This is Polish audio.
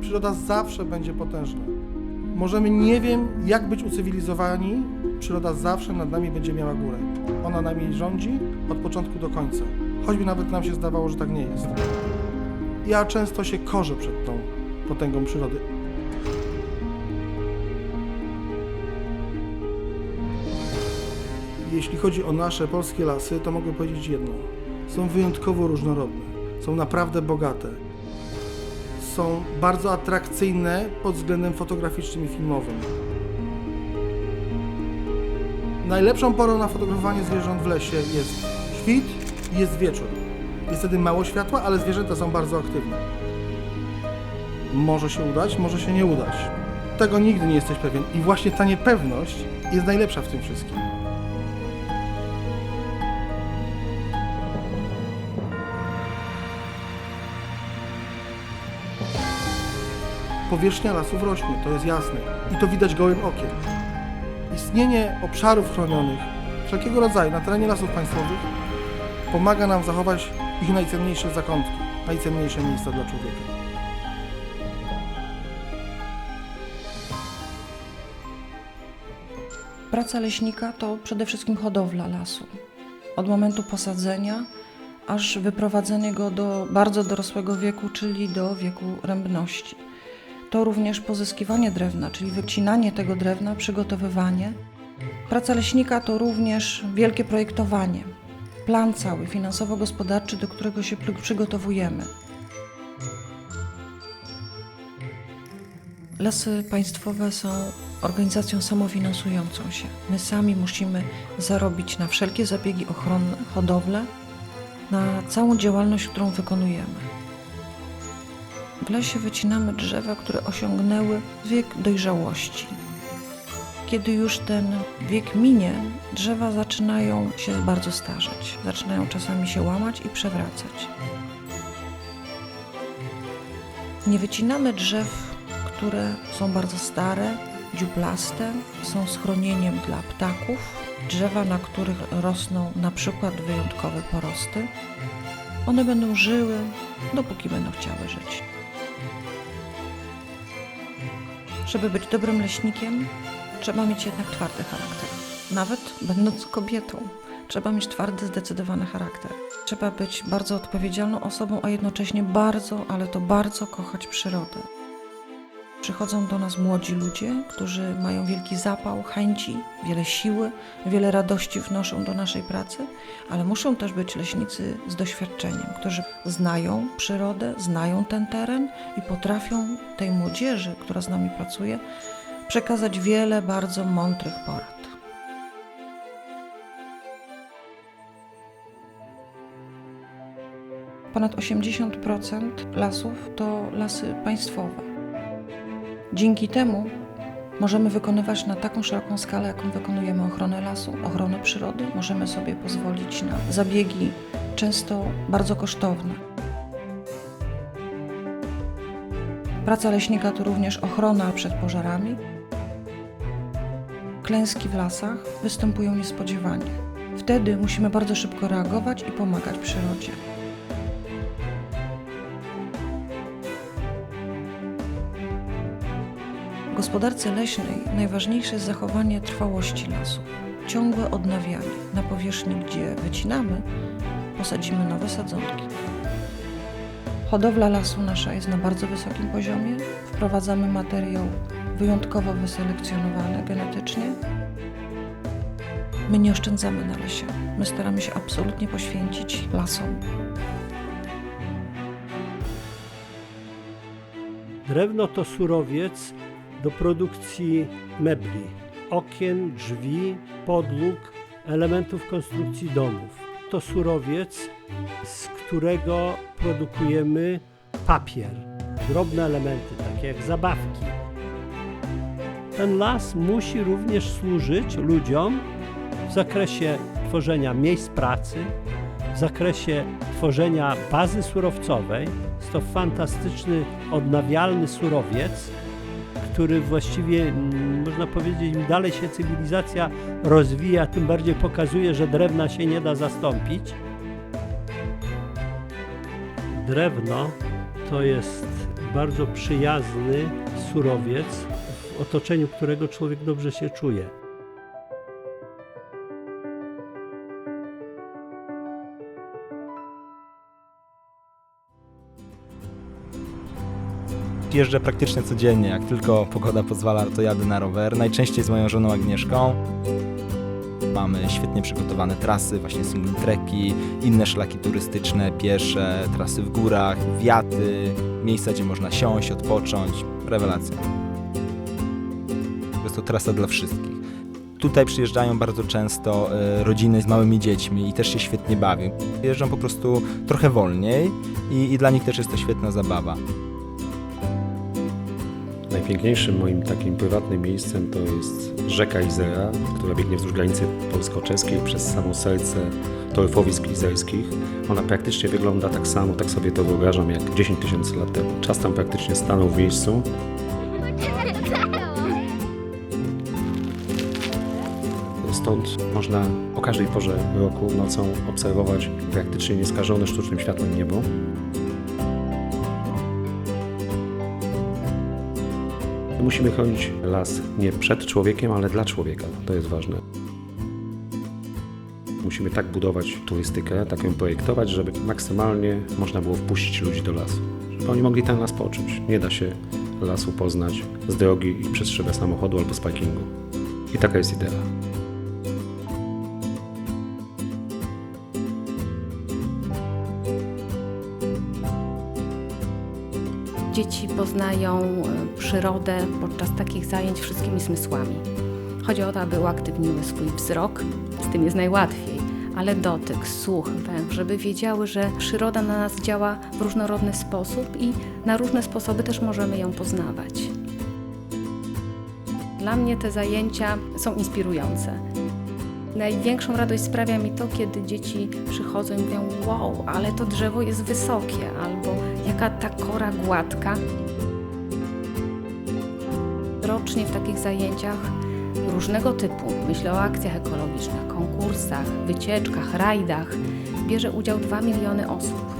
Przyroda zawsze będzie potężna. Możemy nie wiem, jak być ucywilizowani, przyroda zawsze nad nami będzie miała górę. Ona nami rządzi od początku do końca. Choćby nawet nam się zdawało, że tak nie jest. Ja często się korzę przed tą potęgą przyrody. Jeśli chodzi o nasze polskie lasy, to mogę powiedzieć jedno. Są wyjątkowo różnorodne, są naprawdę bogate. Są bardzo atrakcyjne pod względem fotograficznym i filmowym. Najlepszą porą na fotografowanie zwierząt w lesie jest świt i jest wieczór. Jest wtedy mało światła, ale zwierzęta są bardzo aktywne. Może się udać, może się nie udać. Tego nigdy nie jesteś pewien i właśnie ta niepewność jest najlepsza w tym wszystkim. Powierzchnia lasów rośnie, to jest jasne i to widać gołym okiem. Istnienie obszarów chronionych wszelkiego rodzaju na terenie lasów państwowych pomaga nam zachować ich najcenniejsze zakątki, najcenniejsze miejsca dla człowieka. Praca leśnika to przede wszystkim hodowla lasu. Od momentu posadzenia aż wyprowadzenie go do bardzo dorosłego wieku, czyli do wieku rębności. To również pozyskiwanie drewna, czyli wycinanie tego drewna, przygotowywanie. Praca leśnika to również wielkie projektowanie, plan cały finansowo-gospodarczy, do którego się przygotowujemy. Lasy państwowe są organizacją samofinansującą się. My sami musimy zarobić na wszelkie zabiegi ochronne, hodowlę, na całą działalność, którą wykonujemy. W lesie wycinamy drzewa, które osiągnęły wiek dojrzałości. Kiedy już ten wiek minie, drzewa zaczynają się bardzo starzeć, zaczynają czasami się łamać i przewracać. Nie wycinamy drzew, które są bardzo stare, dziuplaste, są schronieniem dla ptaków, drzewa, na których rosną na przykład wyjątkowe porosty. One będą żyły, dopóki będą chciały żyć. Żeby być dobrym leśnikiem, trzeba mieć jednak twardy charakter. Nawet będąc kobietą, trzeba mieć twardy, zdecydowany charakter. Trzeba być bardzo odpowiedzialną osobą, a jednocześnie bardzo, ale to bardzo kochać przyrodę. Przychodzą do nas młodzi ludzie, którzy mają wielki zapał, chęci, wiele siły, wiele radości wnoszą do naszej pracy, ale muszą też być leśnicy z doświadczeniem, którzy znają przyrodę, znają ten teren i potrafią tej młodzieży, która z nami pracuje, przekazać wiele bardzo mądrych porad. Ponad 80% lasów to lasy państwowe. Dzięki temu możemy wykonywać na taką szeroką skalę, jaką wykonujemy ochronę lasu, ochronę przyrody. Możemy sobie pozwolić na zabiegi często bardzo kosztowne. Praca leśnika to również ochrona przed pożarami. Klęski w lasach występują niespodziewanie. Wtedy musimy bardzo szybko reagować i pomagać przyrodzie. Gospodarce leśnej najważniejsze jest zachowanie trwałości lasu, ciągłe odnawianie. Na powierzchni, gdzie wycinamy, posadzimy nowe sadzonki. Hodowla lasu nasza jest na bardzo wysokim poziomie. Wprowadzamy materiał wyjątkowo wyselekcjonowany genetycznie. My nie oszczędzamy na lesie. My staramy się absolutnie poświęcić lasom. Drewno to surowiec do produkcji mebli, okien, drzwi, podłóg, elementów konstrukcji domów. To surowiec, z którego produkujemy papier, drobne elementy, takie jak zabawki. Ten las musi również służyć ludziom w zakresie tworzenia miejsc pracy, w zakresie tworzenia bazy surowcowej. Jest to fantastyczny, odnawialny surowiec, który właściwie, mm, można powiedzieć, im dalej się cywilizacja rozwija, tym bardziej pokazuje, że drewna się nie da zastąpić. Drewno to jest bardzo przyjazny surowiec, w otoczeniu którego człowiek dobrze się czuje. Jeżdżę praktycznie codziennie, jak tylko pogoda pozwala, to jadę na rower. Najczęściej z moją żoną Agnieszką. Mamy świetnie przygotowane trasy, właśnie single treki, inne szlaki turystyczne, piesze, trasy w górach, wiaty, miejsca, gdzie można siąść, odpocząć. Rewelacja. Jest to trasa dla wszystkich. Tutaj przyjeżdżają bardzo często e, rodziny z małymi dziećmi i też się świetnie bawią. Jeżdżą po prostu trochę wolniej i, i dla nich też jest to świetna zabawa. Najpiękniejszym moim takim prywatnym miejscem to jest rzeka Izera, która biegnie wzdłuż granicy polsko-czeskiej przez samo serce torfowisk izerskich. Ona praktycznie wygląda tak samo, tak sobie to wyobrażam, jak 10 tysięcy lat temu. Czas tam praktycznie stanął w miejscu. Stąd można o każdej porze roku nocą obserwować praktycznie nieskażone sztucznym światłem niebo. Musimy chronić las nie przed człowiekiem, ale dla człowieka. To jest ważne. Musimy tak budować turystykę, tak ją projektować, żeby maksymalnie można było wpuścić ludzi do lasu. Żeby oni mogli ten las poczuć. Nie da się lasu poznać z drogi i przez szybę samochodu albo z parkingu. I taka jest idea. Dzieci poznają e, przyrodę podczas takich zajęć wszystkimi zmysłami. Chodzi o to, aby uaktywniły swój wzrok, z tym jest najłatwiej, ale dotyk, słuch, węch, żeby wiedziały, że przyroda na nas działa w różnorodny sposób i na różne sposoby też możemy ją poznawać. Dla mnie te zajęcia są inspirujące. Największą radość sprawia mi to, kiedy dzieci przychodzą i mówią: Wow, ale to drzewo jest wysokie, albo jaka ta kora gładka. Rocznie w takich zajęciach różnego typu, myślę o akcjach ekologicznych, konkursach, wycieczkach, rajdach, bierze udział 2 miliony osób.